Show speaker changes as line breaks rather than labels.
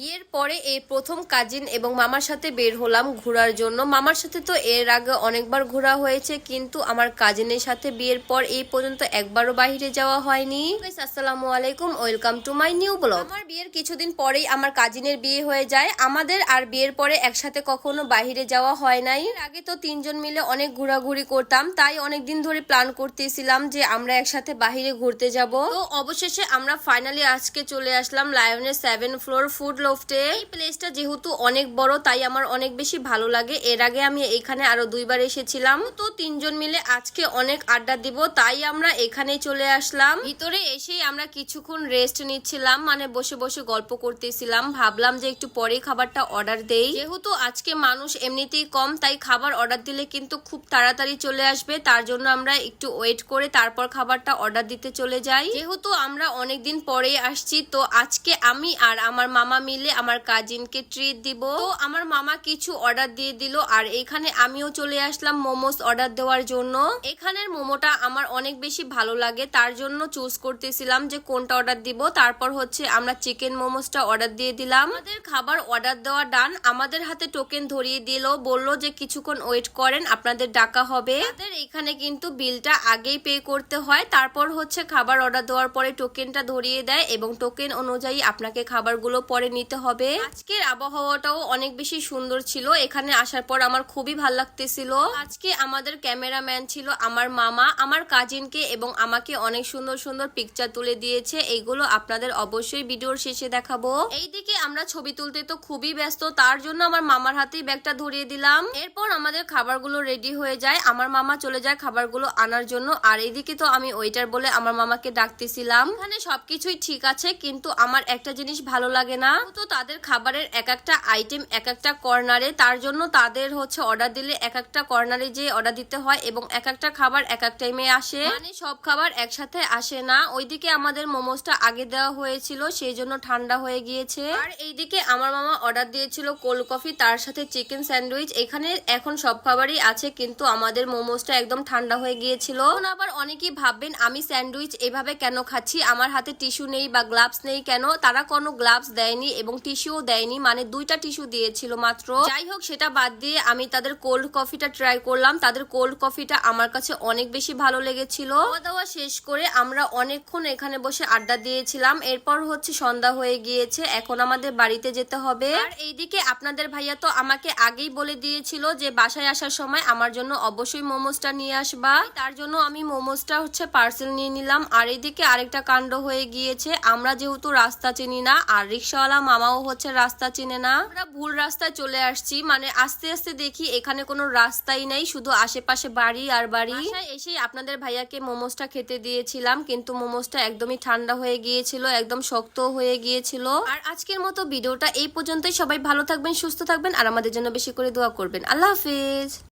বিয়ের পরে এই প্রথম কাজিন এবং মামার সাথে বের হলাম ঘোরার জন্য। মামার সাথে তো এর আগে অনেকবার ঘোরা হয়েছে, কিন্তু আমার কাজিনের সাথে বিয়ের পর এই পর্যন্ত একবারও বাইরে যাওয়া হয়নি। আসসালামু আলাইকুম, welcome to my new blog. আমার বিয়ের কিছুদিন পরেই আমার কাজিনের বিয়ে হয়ে যায়। আমাদের আর বিয়ের পরে একসাথে কখনো বাইরে যাওয়া হয় নাই। আগে তো তিনজন মিলে অনেক ঘোরাঘুরি করতাম, তাই অনেক দিন ধরে প্ল্যান করতেছিলাম যে আমরা একসাথে বাইরে ঘুরতে যাব। তো অবশেষে আমরা ফাইনালি আজকে চলে আসলাম লায়নের সেভেন ফ্লোর ফুড লোফটে এই প্লেসটা যেহেতু অনেক বড়, তাই আমার অনেক বেশি ভালো লাগে। এর আগে আমি এখানে আরও দুইবার এসেছিলাম। তো তিনজন মিলে আজকে অনেক আড্ডা দিব, তাই আমরা এখানে চলে আসলাম। ভিতরে এসেই আমরা কিছুক্ষণ রেস্ট নিচ্ছিলাম মানে বসে বসে গল্প করতেছিলাম। ভাবলাম যে একটু পরে খাবারটা অর্ডার দেই। যেহেতু আজকে মানুষ এমনিতেই কম, তাই খাবার অর্ডার দিলে কিন্তু খুব তাড়াতাড়ি চলে আসবে। তার জন্য আমরা একটু ওয়েট করে তারপর খাবারটা অর্ডার দিতে চলে যাই। যেহেতু আমরা অনেকদিন পরেই আসছি, তো আজকে আমি আর আমার মামা মিলে আমার কাজিনকে ট্রিট দিব। তো আমার মামা কিছু অর্ডার দিয়ে দিল, আর এখানে আমিও চলে আসলাম মোমোস অর্ডার দেওয়ার জন্য। এখানের মোমোটা আমার অনেক বেশি ভালো লাগে, তার জন্য চুজ করতেছিলাম যে কোনটা অর্ডার দিব। তারপর হচ্ছে আমরা চিকেন মোমোসটা অর্ডার দিয়ে দিলাম। আমাদের খাবার অর্ডার দেওয়া ডান আমাদের হাতে টোকেন ধরিয়ে দিল, বলল যে কিছুক্ষণ ওয়েট করেন, আপনাদের ডাকা হবে। এখানে কিন্তু বিলটা আগেই পে করতে হয়। তারপর হচ্ছে খাবার অর্ডার দেওয়ার পরে টোকেনটা ধরিয়ে দেয় এবং টোকেন অনুযায়ী আপনাকে খাবারগুলো পরে নিতে হবে। আজকের আবহাওয়াটাও অনেক বেশি সুন্দর ছিল। এখানে আসার পর আমার খুবই ভালো লাগতেছিল। আজকে আমাদের ক্যামেরাম্যান ছিল আমার মামা। আমার কাজিনকে এবং আমাকে অনেক সুন্দর সুন্দর পিকচার তুলে দিয়েছে। এইগুলো আপনাদের অবশ্যই ভিডিওর শেষে দেখাবো। এইদিকে আমরা ছবি তুলতে তো খুবই ব্যস্ত, তার জন্য আমার মামার হাতেই ব্যাগটা ধরিয়ে দিলাম। এরপর আমাদের খাবারগুলো রেডি হয়ে যায়। আমার মামা চলে যায় খাবারগুলো আনার জন্য। আর এইদিকে তো আমি ওয়েটার বলে আমার মামাকে ডাকতেছিলাম। এখানে সবকিছুই ঠিক আছে, কিন্তু আমার একটা জিনিস ভালো লাগে না। তো তাদের খাবারের এক একটা আইটেম এক একটা কর্নারে তার জন্য তাদের হচ্ছে অর্ডার দিলে এক একটা কর্নারে যে অর্ডার দিতে হয় এবং এক একটা খাবার এক এক টাইমে আসে। মানে সব খাবার একসাথে আসে না। ওইদিকে আমাদের মোমোসটা আগে দেওয়া হয়েছিল, সেই জন্য ঠান্ডা হয়ে গিয়েছে। আর এইদিকে আমার মামা অর্ডার দিয়েছিল কোল্ড কফি তার সাথে চিকেন স্যান্ডউইচ এখানে এখন সব খাবারই আছে, কিন্তু আমাদের মোমোসটা একদম ঠান্ডা হয়ে গিয়েছিল। আবার অনেকেই ভাববেন, আমি স্যান্ডউইচ এভাবে কেন খাচ্ছি? আমার হাতে টিস্যু নেই বা গ্লাভস নেই কেন? তারা কোনো গ্লাভস দেয়নি। এবং টিস্যুও দেয়নি মানে দুইটা টিস্যু দিয়েছিল মাত্র। যাই হোক সেটা বাদ দিয়ে আমি তাদের কোল্ড কফিটা ট্রাই করলাম। তাদের কোল্ড কফিটা আমার কাছে অনেক বেশি ভালো লেগেছিল। খাওয়া দাওয়া শেষ করে আমরা অনেকক্ষণ এখানে বসে আড্ডা দিয়েছিলাম। এরপর হচ্ছে সন্ধ্যা হয়ে গিয়েছে, এখন আমাদের বাড়িতে যেতে হবে। আর এইদিকে আপনাদের ভাইয়া তো আমাকে আগেই বলে দিয়েছিল যে বাসায় আসার সময় আমার জন্য অবশ্যই মোমোসটা নিয়ে আসবা। তার জন্য আমি মোমোসটা হচ্ছে পার্সেল নিয়ে নিলাম। আর এইদিকে আরেকটা কাণ্ড হয়ে গিয়েছে। আমরা যেহেতু রাস্তা চিনি না, আর রিক্সাওয়ালা মামাও হচ্ছে রাস্তা চিনে না। আমরা ভুল রাস্তায় চলে আসছি মানে আস্তে আস্তে দেখি এখানে কোনো রাস্তাই নেই, শুধু আশেপাশে বাড়ি আর বাড়ি। এসেই আপনাদের ভাইয়াকে মোমোসটা খেতে দিয়েছিলাম, কিন্তু মোমোসটা একদমই ঠান্ডা হয়ে গিয়েছিল, একদম শক্ত হয়ে গিয়েছিল। আর আজকের মতো ভিডিওটা এই পর্যন্তই, সবাই ভালো থাকবেন, সুস্থ থাকবেন, আর আমাদের জন্য বেশি করে দোয়া করবেন। আল্লাহ হাফিজ।